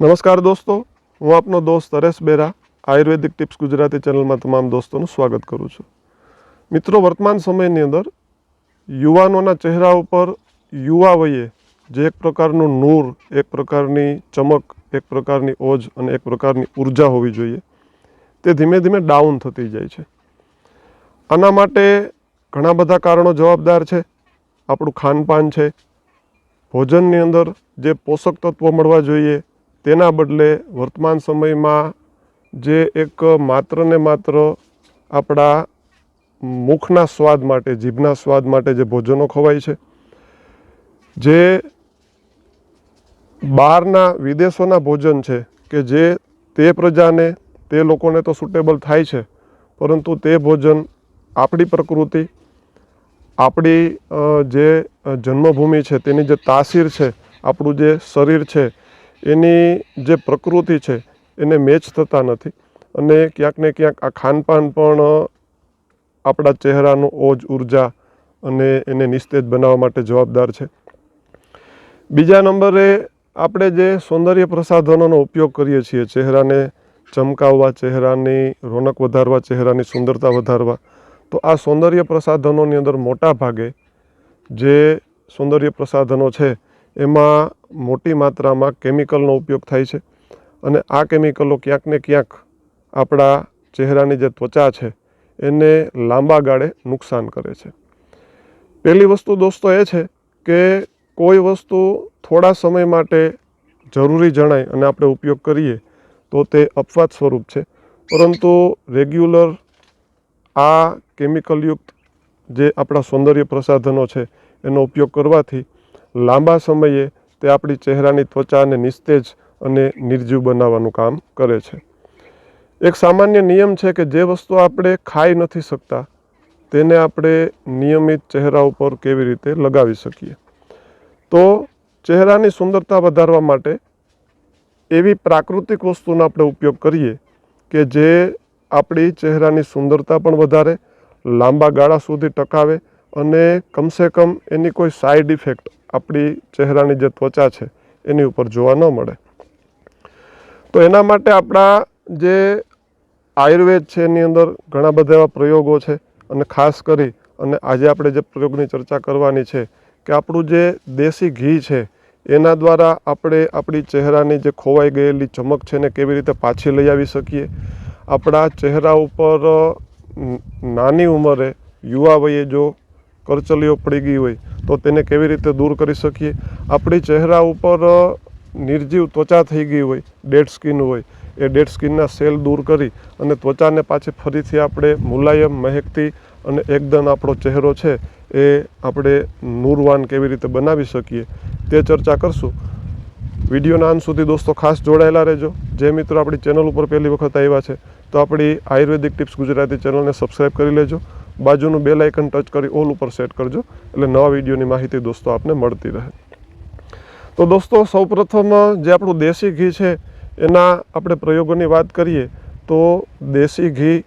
નમસ્કાર દોસ્તો, હું આપનો દોસ્ત હરેશ બેરા, આયુર્વેદિક ટિપ્સ ગુજરાતી ચેનલમાં તમામ દોસ્તોનું સ્વાગત કરું છું. મિત્રો, વર્તમાન સમયની અંદર યુવાનોના ચહેરા ઉપર યુવા વયે જે એક પ્રકારનું નૂર, એક પ્રકારની ચમક, એક પ્રકારની ઓજ અને એક પ્રકારની ઊર્જા હોવી જોઈએ, તે ધીમે ધીમે ડાઉન થતી જાય છે. આના માટે ઘણા બધા કારણો જવાબદાર છે. આપણું ખાનપાન છે. ભોજનની અંદર જે પોષક તત્વો મળવા જોઈએ તેના બદલે વર્તમાન સમયમાં જે એક માત્ર ને માત્ર આપણા મુખના સ્વાદ માટે, જીભના સ્વાદ માટે જે ભોજનો ખવાય છે, જે બહારના વિદેશોના ભોજન છે કે જે તે પ્રજાને, તે લોકોને તો સુટેબલ થાય છે, પરંતુ તે ભોજન આપણી પ્રકૃતિ, આપણી જે જન્મભૂમિ છે, તેની જે તાસીર છે, આપણું જે શરીર છે એની જે પ્રકૃતિ છે, એને મેચ થતા નથી. અને ક્યાંક ને ક્યાંક આ ખાનપાન પણ આપણા ચહેરાનું ઓજ, ઊર્જા અને એને નિસ્તેજ બનાવવા માટે જવાબદાર છે. બીજા નંબરે આપણે જે સૌંદર્ય પ્રસાધનોનો ઉપયોગ કરીએ છીએ, ચહેરાને ચમકાવવા, ચહેરાની રોનક વધારવા, ચહેરાની સુંદરતા વધારવા, તો આ સૌંદર્ય પ્રસાધનોની અંદર મોટા ભાગે જે સૌંદર્ય પ્રસાધનો છે એમાં મોટી માત્રામાં કેમિકલનો ઉપયોગ થાય છે અને આ કેમિકલો ક્યાંક ને ક્યાંક આપણા ચહેરાની જે ત્વચા છે, એને લાંબા ગાળે નુકસાન કરે છે. પહેલી વસ્તુ દોસ્તો એ છે કે કોઈ વસ્તુ થોડા સમય માટે જરૂરી જણાય અને આપણે ઉપયોગ કરીએ તો તે અપવાદ સ્વરૂપ છે. પરંતુ રેગ્યુલર આ કેમિકલયુક્ત જે આપણા સૌંદર્ય પ્રસાધનો છે, એનો ઉપયોગ કરવાથી લાંબા સમયે તે આપણી ચહેરાની ત્વચાને નિસ્તેજ અને નિર્જીવ બનાવવાનું કામ કરે છે. એક સામાન્ય નિયમ છે કે જે વસ્તુ આપણે ખાઈ નથી શકતા, તેને આપણે નિયમિત ચહેરા ઉપર કેવી રીતે લગાવી શકીએ? તો ચહેરાની સુંદરતા વધારવા માટે એવી પ્રાકૃતિક વસ્તુનો આપણે ઉપયોગ કરીએ કે જે આપણી ચહેરાની સુંદરતા પણ વધારે, લાંબા ગાળા સુધી ટકાવે અને કમસે કમ એની કોઈ સાઈડ ઇફેક્ટ આપણી ચહેરાની જે ત્વચા છે, એની ઉપર જોવા ન મળે. તો એના માટે આપણા જે આયુર્વેદ છે, એની અંદર ઘણા બધા એવા પ્રયોગો છે અને ખાસ કરી અને આજે આપણે જે પ્રયોગની ચર્ચા કરવાની છે કે આપણું જે દેશી ઘી છે, એના દ્વારા આપણે આપણી ચહેરાની જે ખોવાઈ ગયેલી ચમક છે, એને કેવી રીતે પાછી લઈ આવી શકીએ? આપણા ચહેરા ઉપર નાની ઉંમરે યુવા વયે જો કરચલીઓ પડી ગઈ હોય, તો તેને કેવી રીતે દૂર કરી શકીએ? આપણી ચહેરા ઉપર નિર્જીવ ત્વચા થઈ ગઈ હોય, ડેડ સ્કિન હોય, એ ડેડ સ્કિનના સેલ દૂર કરી અને ત્વચાને પાછી ફરીથી આપણે મુલાયમ મહેકતી અને એકદમ આપણો ચહેરો છે, એ આપણે નૂરવાન કેવી રીતે બનાવી શકીએ, તે ચર્ચા કરશું. વિડીયોના અંત સુધી દોસ્તો ખાસ જોડાયેલા રહેજો. જે મિત્રો આપણી ચેનલ ઉપર પહેલી વખત આવ્યા છે, તો આપણી આયુર્વેદિક ટિપ્સ ગુજરાતી ચેનલને સબસ્ક્રાઈબ કરી લેજો. બાજુનું બેલ આઇકન ટચ કરી ઓલ ઉપર સેટ કરજો. એટલે નવા વિડીયોની માહિતી દોસ્તો આપને મળતી રહે. તો દોસ્તો, સૌપ્રથમ જે આપણું દેશી ઘી છે, એના આપણે પ્રયોગોની વાત કરીએ, તો દેશી ઘી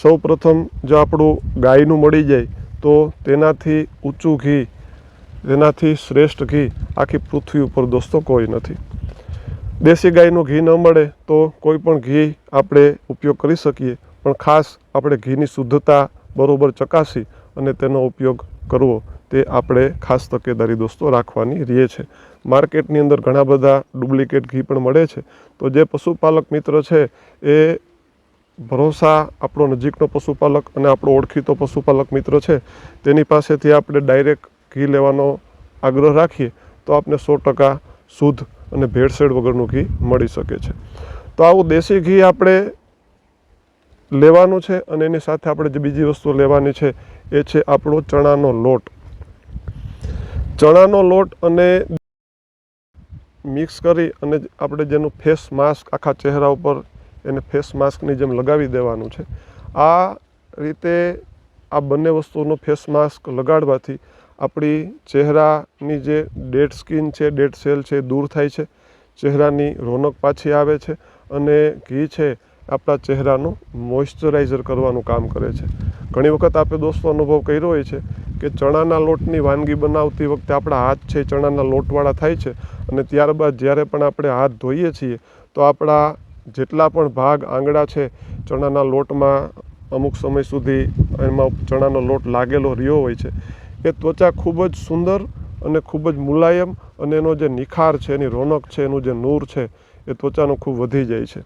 સૌપ્રથમ જો આપણું ગાયનું મળી જાય, તો તેનાથી ઊંચું ઘી, તેનાથી શ્રેષ્ઠ ઘી આખી પૃથ્વી ઉપર દોસ્તો કોઈ નથી. દેશી ગાયનું ઘી ન મળે તો કોઈ પણ ઘી આપણે ઉપયોગ કરી શકીએ, પણ ખાસ આપણે ઘીની શુદ્ધતા બરોબર ચકાસી અને તેનો ઉપયોગ કરવો તે આપણે ખાસ તકેદારી દોસ્તો રાખવાની રહે છે. માર્કેટની અંદર ઘણા બધા ડુપ્લિકેટ ઘી પણ મળે છે. તો જે પશુપાલક મિત્ર છે એ ભરોસા આપણો નજીકનો પશુપાલક અને આપણો ઓળખીતો પશુપાલક મિત્ર છે, તેની પાસેથી આપણે ડાયરેક્ટ ઘી લેવાનો આગ્રહ રાખીએ તો આપને સો ટકા શુદ્ધ અને ભેળસેળ વગરનું ઘી મળી શકે છે. તો આવું દેશી ઘી આપણે લેવાનું છે અને એની સાથે આપણે જે બીજી વસ્તુ લેવાની છે એ છે આપણો ચણાનો લોટ. ચણાનો લોટ અને મિક્સ કરી અને આપણે જેનું ફેસ માસ્ક આખા ચહેરા ઉપર એને ફેસ માસ્કની જેમ લગાવી દેવાનું છે. આ રીતે આ બંને વસ્તુનો ફેસ માસ્ક લગાડવાથી આપણી ચહેરાની જે ડેડ સ્કિન છે, ડેડ સેલ છે દૂર થાય છે. ચહેરાની રોનક પાછી આવે છે અને ઘી છે આપણા ચહેરાનું મોઇશ્ચરાઇઝર કરવાનું કામ કરે છે. ઘણી વખત આપણે દોસ્તો અનુભવ કર્યો હોય છે કે ચણાના લોટની વાનગી બનાવતી વખતે આપણા હાથ છે ચણાના લોટવાળા થાય છે અને ત્યારબાદ જ્યારે પણ આપણે હાથ ધોઈએ છીએ તો આપણા જેટલા પણ ભાગ આંગળા છે ચણાના લોટમાં અમુક સમય સુધી એમાં ચણાનો લોટ લાગેલો રહ્યો હોય છે. એ ત્વચા ખૂબ જ સુંદર અને ખૂબ જ મુલાયમ અને એનો જે નિખાર છે, એની રોનક છે, એનું જે નૂર છે એ ત્વચાનું ખૂબ વધી જાય છે.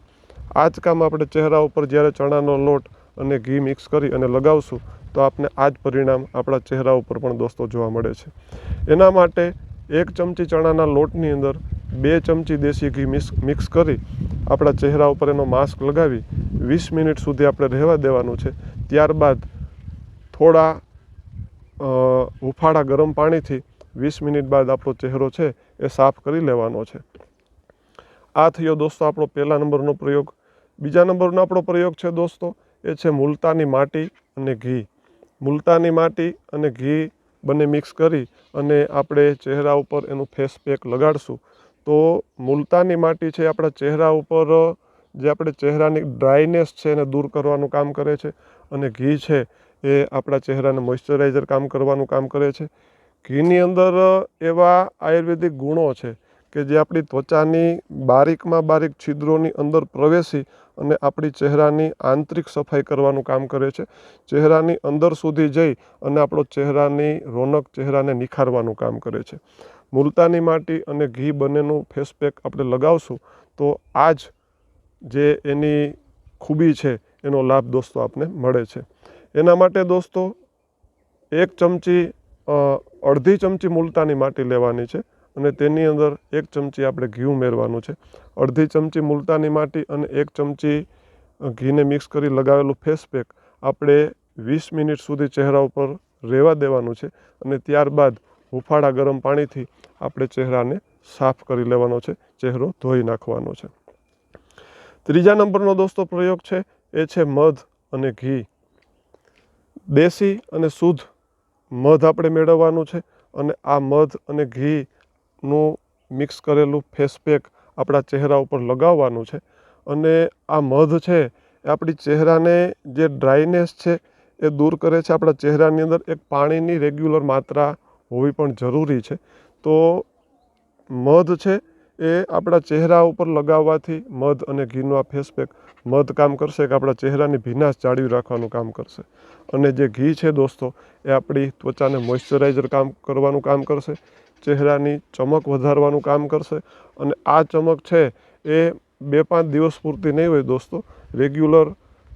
આ જ કામ આપણે ચહેરા ઉપર જ્યારે ચણાનો લોટ અને ઘી મિક્સ કરી અને લગાવશું, તો આપને આ જ પરિણામ આપણા ચહેરા ઉપર પણ દોસ્તો જોવા મળે છે. એના માટે એક ચમચી ચણાના લોટની અંદર બે ચમચી દેશી ઘી મિક્સ મિક્સ કરી આપણા ચહેરા ઉપર એનો માસ્ક લગાવી વીસ મિનિટ સુધી આપણે રહેવા દેવાનું છે. ત્યારબાદ થોડા હુફાળા ગરમ પાણીથી વીસ મિનિટ બાદ આપણો ચહેરો છે એ સાફ કરી લેવાનો છે. આ થયો દોસ્તો આપણો પહેલા નંબરનો પ્રયોગ. બીજા નંબરનો આપણો પ્રયોગ છે દોસ્તો, એ છે મુલતાની માટી અને ઘી. મુલતાની માટી અને ઘી બંને મિક્સ કરી અને આપણે ચહેરા ઉપર એનું ફેસ પેક લગાડશું. તો મુલતાની માટી છે આપણા ચહેરા ઉપર, જે આપણે ચહેરાની ડ્રાયનેસ છે એને દૂર કરવાનું કામ કરે છે અને ઘી છે એ આપણા ચહેરાને મોઇશ્ચરાઇઝર કામ કરવાનું કામ કરે છે. ઘીની અંદર એવા આયુર્વેદિક ગુણો છે કે જે આપણી ત્વચાની બારીકમાં બારીક છિદ્રોની અંદર પ્રવેશી અને આપણી ચહેરાની આંતરિક સફાઈ કરવાનું કામ કરે છે. ચહેરાની અંદર સુધી જઈ અને આપણો ચહેરાની રોનક ચહેરાને નિખારવાનું કામ કરે છે. મુલતાની માટી અને ઘી બંનેનું ફેસ પેક આપણે લગાવશું તો આ જ જે એની ખૂબી છે એનો લાભ દોસ્તો આપને મળે છે. એના માટે દોસ્તો એક ચમચી અડધી ચમચી મુલતાની માટી લેવાની છે. અને તેની અંદર એક ચમચી આપણે ઘી ઉમેરવાનું છે. અડધી ચમચી મુલતાની માટી અને એક ચમચી ઘીને મિક્સ કરી લગાવેલું ફેસ પેક આપણે વીસ મિનિટ સુધી ચહેરા ઉપર રહેવા દેવાનું છે અને ત્યારબાદ હુફાળા ગરમ પાણીથી આપણે ચહેરાને સાફ કરી લેવાનો છે, ચહેરો ધોઈ નાખવાનો છે. ત્રીજા નંબરનો દોસ્તો પ્રયોગ છે, એ છે મધ અને ઘી. દેશી અને શુદ્ધ મધ આપણે મેળવવાનું છે અને આ મધ અને ઘીનું મિક્સ કરેલું ફેસ પેક આપણા ચહેરા ઉપર લગાવવાનું છે. અને આ મધ છે એ આપણી ચહેરાને જે ડ્રાયનેસ છે એ દૂર કરે છે. આપણા ચહેરાની અંદર એક પાણીની રેગ્યુલર માત્રા હોવી પણ જરૂરી છે. તો મધ છે એ આપણા ચહેરા ઉપર લગાવવાથી મધ અને ઘીનું આ ફેસ પેક મધ કામ કરશે કે આપણા ચહેરાની ભીનાશ જાળવી રાખવાનું કામ કરશે. અને જે ઘી છે દોસ્તો, એ આપણી ત્વચાને મોઇશ્ચરાઇઝર કામ કરવાનું કામ કરશે. ચહેરાની ચમક વધારવાનું કામ કરશે અને આ ચમક છે એ બે પાંચ દિવસ પૂરતી નહીં હોય દોસ્તો. રેગ્યુલર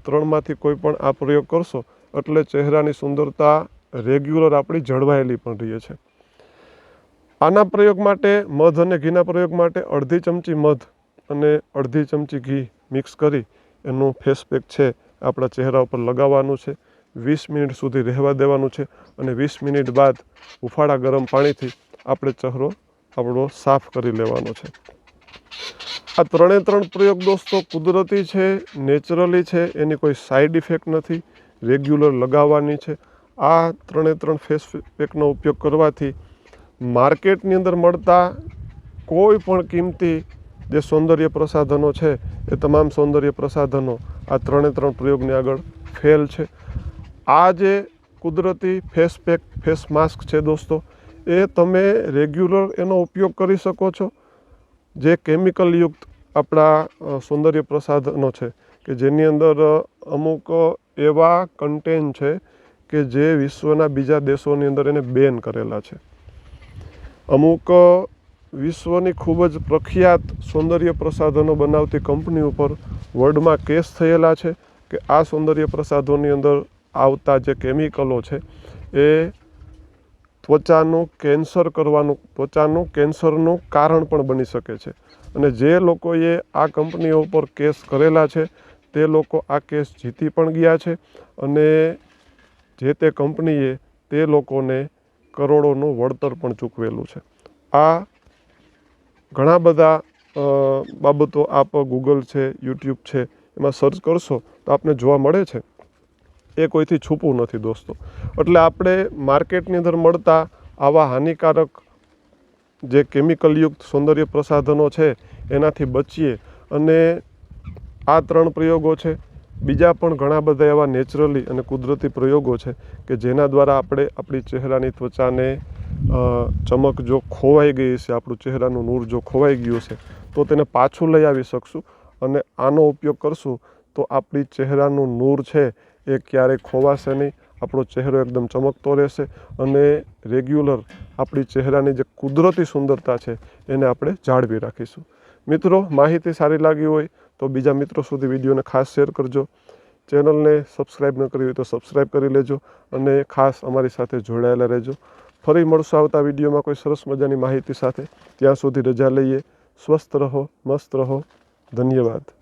ત્રણમાંથી કોઈ પણ આ પ્રયોગ કરશો એટલે ચહેરાની સુંદરતા રેગ્યુલર આપણી જળવાયેલી પણ રહે છે. આના પ્રયોગ માટે મધ અને ઘીના પ્રયોગ માટે અડધી ચમચી મધ અને અડધી ચમચી ઘી મિક્સ કરી એનું ફેસ પેક છે આપણા ચહેરા ઉપર લગાવવાનું છે. વીસ મિનિટ સુધી રહેવા દેવાનું છે અને વીસ મિનિટ બાદ હુફાળા ગરમ પાણીથી આપણે ચહેરો આપણો સાફ કરી લેવાનો છે. આ ત્રણે ત્રણ પ્રયોગ દોસ્તો કુદરતી છે, નેચરલી છે, એની કોઈ સાઈડ ઇફેક્ટ નથી, રેગ્યુલર લગાવવાની છે. આ ત્રણે ત્રણ ફેસ પેકનો ઉપયોગ કરવાથી માર્કેટની અંદર મળતા કોઈ પણ કિંમતી જે સૌંદર્ય પ્રસાધનો છે, એ તમામ સૌંદર્ય પ્રસાધનો આ ત્રણે ત્રણ પ્રયોગની આગળ ફેલ છે. આ જે કુદરતી ફેસ પેક, ફેસ માસ્ક છે દોસ્તો એ તમે રેગ્યુલર એનો ઉપયોગ કરી શકો છો. જે કેમિકલયુક્ત આપણા સૌંદર્ય પ્રસાધનો છે કે જેની અંદર અમુક એવા કન્ટેન છે કે જે વિશ્વના બીજા દેશોની અંદર એને બેન કરેલા છે. અમુક વિશ્વની ખૂબ જ પ્રખ્યાત સૌંદર્ય પ્રસાધનો બનાવતી કંપની ઉપર વર્લ્ડમાં કેસ થયેલા છે કે આ સૌંદર્ય પ્રસાધનોની અંદર આવતા જે કેમિકલો છે એ ત્વચાનું કેન્સર કરવાનું, ત્વચાનું કેન્સરનું કારણ પણ બની શકે છે. અને જે લોકોએ આ કંપનીઓ પર કેસ કરેલા છે, તે લોકો આ કેસ જીતી પણ ગયા છે અને જે તે કંપનીએ તે લોકોને કરોડોનું વળતર પણ ચૂકવેલું છે. આ ઘણા બધા બાબતો આપ ગૂગલ છે યુટ્યુબ છે, એમાં સર્ચ કરશો તો આપને જોવા મળે છે. એ કોઈથી છૂપું નથી, દોસ્તો. એટલે આપણે માર્કેટની અંદર મળતા આવા હાનિકારક જે કેમિકલયુક્ત સૌંદર્ય પ્રસાધનો છે, એનાથી બચીએ. અને આ ત્રણ પ્રયોગો છે. બીજા પણ ઘણા બધા એવા નેચરલી અને કુદરતી પ્રયોગો છે કે જેના દ્વારા આપણે આપણી ચહેરાની ત્વચાને ચમક જો ખોવાઈ ગઈ છે આપણું ચહેરાનું નૂર જો ખોવાઈ ગયું છે તો તેને પાછું લઈ આવી શકશું. અને આનો ઉપયોગ કરશું તો આપણી ચહેરાનું નૂર છે એ ક્યારેય ખોવાશે નહીં. આપણો ચહેરો એકદમ ચમકતો રહેશે અને રેગ્યુલર આપણી ચહેરાની જે કુદરતી સુંદરતા છે એને આપણે જાળવી રાખીશું. મિત્રો, માહિતી સારી લાગી હોય તો બીજા મિત્રો સુધી વિડીયોને ખાસ શેર કરજો. ચેનલને સબસ્ક્રાઈબ ન કરી હોય તો સબસ્ક્રાઈબ કરી લેજો અને ખાસ અમારી સાથે જોડાયેલા રહેજો. ફરી મળશું આવતા વિડીયોમાં કોઈ સરસ મજાની માહિતી સાથે. ત્યાં સુધી રજા લઈએ. સ્વસ્થ રહો, મસ્ત રહો. ધન્યવાદ.